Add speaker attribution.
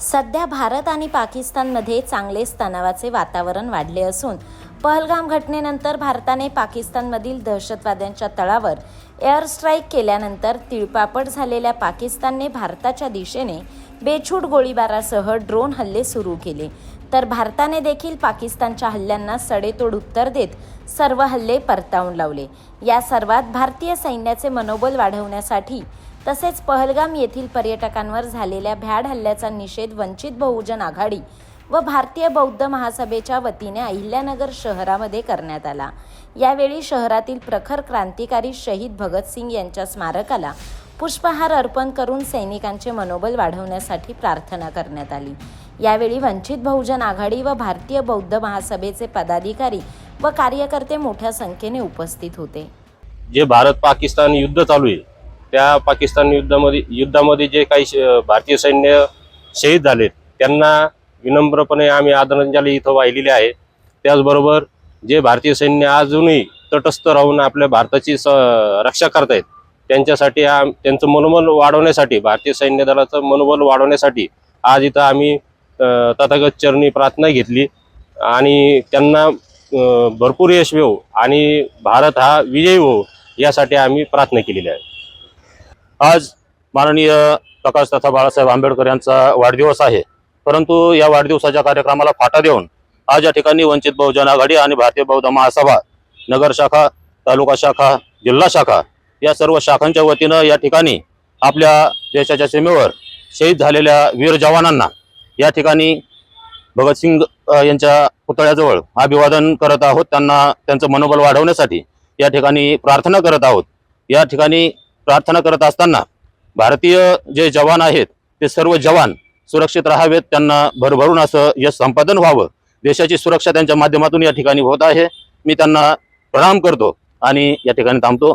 Speaker 1: सध्या भारत आणि पाकिस्तानमध्ये चांगलेच तणावाचे वातावरण वाढले असून पहलगाम घटनेनंतर भारताने पाकिस्तानमधील दहशतवाद्यांच्या तळावर एअर स्ट्राईक केल्यानंतर तिळपापड झालेल्या पाकिस्तानने भारताच्या दिशेने बेछूट गोळीबारासह ड्रोन हल्ले सुरू केले. तर भारताने देखील पाकिस्तानच्या हल्ल्यांना सडेतोड उत्तर देत सर्व हल्ले परतावून लावले. या सर्वात भारतीय सैन्याचे मनोबल वाढवण्यासाठी तसेच पहलगाम येथील पर्यटकांवर झालेल्या भ्याड हल्ल्याचा निषेध वंचित बहुजन आघाडी व भारतीय बौद्ध महासभेच्या वतीने अहिल्यानगर शहरामध्ये करण्यात आला. यावेळी शहरातील प्रखर क्रांतिकारी शहीद भगतसिंग यांच्या स्मारकाला पुष्पहार अर्पण करून सैनिकांचे मनोबल वाढवण्यासाठी प्रार्थना करण्यात आली. यावेळी वंचित बहुजन आघाडी व भारतीय बौद्ध महासभेचे पदाधिकारी व कार्यकर्ते मोठ्या संख्येने उपस्थित होते.
Speaker 2: जे भारत पाकिस्तान युद्ध चालू आहे त्या पाकिस्तान युद्धामध्ये युद्धामध्ये जे काही श- भारतीय सैन्य शहीद झालेत त्यांना विनम्रपणे आम्ही आदरांजली इथं वाहिलेली आहे. त्याचबरोबर जे भारतीय सैन्य अजूनही तटस्थ राहून आपल्या भारताची स रक्षा करतायत त्यांच्यासाठी आम त्यांचं मनोबल वाढवण्यासाठी भारतीय सैन्य दलाचं मनोबल वाढवण्यासाठी आज इथं आम्ही तथागत चरणी प्रार्थना घेतली आणि त्यांना भरपूर यश येऊ आणि भारत हा विजयी हो यासाठी आम्ही प्रार्थना केलेली आहे.
Speaker 3: आज माननीय प्रकाश तथा बाळासाहेब आंबेडकर यांचा वाढदिवस आहे. परंतु या वाढदिवसाच्या कार्यक्रमाला फाटा देऊन आज या ठिकाणी वंचित बहुजन आघाडी आणि भारतीय बौद्ध महासभा नगर शाखा तालुका शाखा जिल्हा शाखा या सर्व शाखांच्या वतीनं या ठिकाणी आपल्या देशाच्या सीमेवर शहीद झालेल्या वीर जवानांना या ठिकाणी भगतसिंग यांच्या पुतळ्याजवळ अभिवादन करत आहोत. त्यांना त्यांचं मनोबल वाढवण्यासाठी या ठिकाणी प्रार्थना करत आहोत. या ठिकाणी प्रार्थना करत असताना भारतीय जे जवान आहेत ते सर्व जवान सुरक्षित राहावेत त्यांना भरभरून असं यश संपादन व्हावं. देशाची सुरक्षा त्यांच्या माध्यमातून या ठिकाणी होत आहे. मी त्यांना प्रणाम करतो आणि या ठिकाणी थांबतो.